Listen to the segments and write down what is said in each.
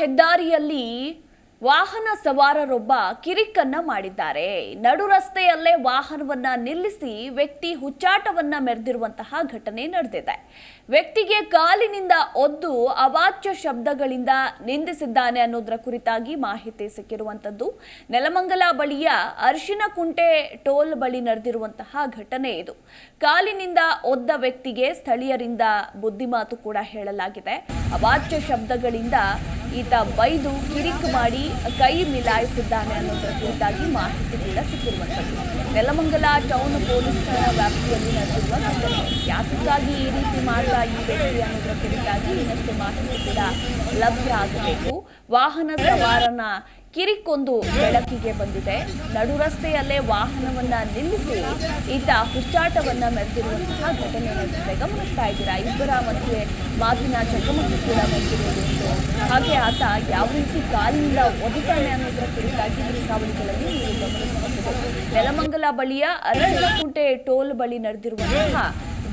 ಹೆದ್ದಾರಿಯಲ್ಲಿ ವಾಹನ ಸವಾರರೊಬ್ಬ ಕಿರಿಕನ್ನ ಮಾಡಿದ್ದಾರೆ. ನಡು ರಸ್ತೆಯಲ್ಲೇ ವಾಹನವನ್ನ ನಿಲ್ಲಿಸಿ ವ್ಯಕ್ತಿ ಹುಚ್ಚಾಟವನ್ನ ಮೆರೆದಿರುವಂತಹ ಘಟನೆ ನಡೆದಿದೆ. ವ್ಯಕ್ತಿಗೆ ಕಾಲಿನಿಂದ ಒದ್ದು ಅವಾಚ್ಯ ಶಬ್ದಗಳಿಂದ ನಿಂದಿಸಿದ್ದಾನೆ ಅನ್ನೋದರ ಕುರಿತಾಗಿ ಮಾಹಿತಿ ಸಿಕ್ಕಿರುವಂತದ್ದು ನೆಲಮಂಗಲ ಬಳಿಯ ಅರಿಶಿನ ಕುಂಟೆ ಟೋಲ್ ಬಳಿ ನಡೆದಿರುವಂತಹ ಘಟನೆ ಇದು. ಕಾಲಿನಿಂದ ಒದ್ದ ವ್ಯಕ್ತಿಗೆ ಸ್ಥಳೀಯರಿಂದ ಬುದ್ಧಿಮಾತು ಕೂಡ ಹೇಳಲಾಗಿದೆ. ಅವಾಚ್ಯ ಶಬ್ದಗಳಿಂದ ಈತ ಬೈದು ಕಿರಿಕ್ ಮಾಡಿ ಕೈ ಮಿಲಾಯಿಸಿದ್ದಾನೆ ಅನ್ನೋದರ ಕುರಿತಾಗಿ ಮಾಹಿತಿ ಕೂಡ ಸಿಕ್ಕಿರುವಂಥದ್ದು. ನೆಲಮಂಗಲ ಟೌನ್ ಪೊಲೀಸ್ ಠಾಣಾ ವ್ಯಾಪ್ತಿಯಲ್ಲಿ ನಡೆದಿರುವ ಯಾತಕ್ಕಾಗಿ ಈ ರೀತಿ ಮಾಡ್ತಾ ವ್ಯಕ್ತಿ ಅನ್ನೋದರ ಕುರಿತಾಗಿ ಇನ್ನಷ್ಟು ಮಾಹಿತಿ ಕೂಡ ಲಭ್ಯ ಆಗಬೇಕು. ವಾಹನ ಸವಾರನ ಕಿರಿಕೊಂದು ಬೆಳಕಿಗೆ ಬಂದಿದೆ. ನಡು ರಸ್ತೆಯಲ್ಲೇ ವಾಹನವನ್ನ ನಿಲ್ಲಿಸಿ ಈತ ಹುಚ್ಚಾಟವನ್ನ ಮೆರೆದಿರುವಂತಹ ಘಟನೆ ಗಮನಿಸ್ತಾ ಇದ್ದೀರಾ? ಇಬ್ಬರ ಮಧ್ಯೆ ಮಾತಿನ ಚಕಮಕಿ ಕೂಡ ನಡೆದಿರುವುದು. ಹಾಗೆ ಆತ ಯಾವ ರೀತಿ ಕಾಲಿನಿಂದ ಒದಿತಾನೆ ಅನ್ನೋದರ ಕುರಿತಾಗಿ ದೃಶ್ಯಾವಳಿಗಳಲ್ಲಿ ನೀವು ಗಮನಿಸಬಹುದು. ನೆಲಮಂಗಲ ಬಳಿಯ ಅರಳಕುಂಟೆ ಟೋಲ್ ಬಳಿ ನಡೆದಿರುವಂತಹ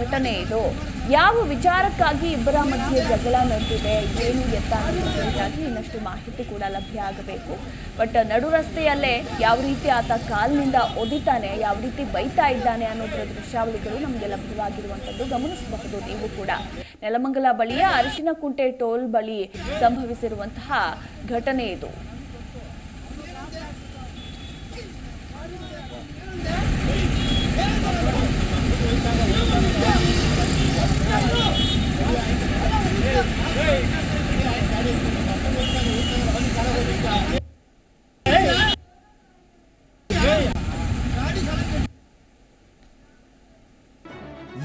ಘಟನೆ ಇದು. ಯಾವ ವಿಚಾರಕ್ಕಾಗಿ ಇಬ್ಬರ ಮಧ್ಯೆ ಜಗಳ ನಡೆದಿದೆ, ಏನು ಎತ್ತ ಅನ್ನೋದಕ್ಕಾಗಿ ಇನ್ನಷ್ಟು ಮಾಹಿತಿ ಕೂಡ ಲಭ್ಯ ಆಗಬೇಕು. ಬಟ್ ನಡು ರಸ್ತೆಯಲ್ಲೇ ಯಾವ ರೀತಿ ಆತ ಕಾಲಿನಿಂದ ಒದಿತಾನೆ, ಯಾವ ರೀತಿ ಬೈತಾ ಇದ್ದಾನೆ ಅನ್ನೋದರ ದೃಶ್ಯಾವಳಿಗಳು ನಮಗೆ ಲಭ್ಯವಾಗಿರುವಂಥದ್ದು ಗಮನಿಸಬಹುದು ನೀವು ಕೂಡ. ನೆಲಮಂಗಲ ಬಳಿಯ ಅರಿಶಿನ ಕುಂಟೆ ಟೋಲ್ ಬಳಿ ಸಂಭವಿಸಿರುವಂತಹ ಘಟನೆ ಇದು.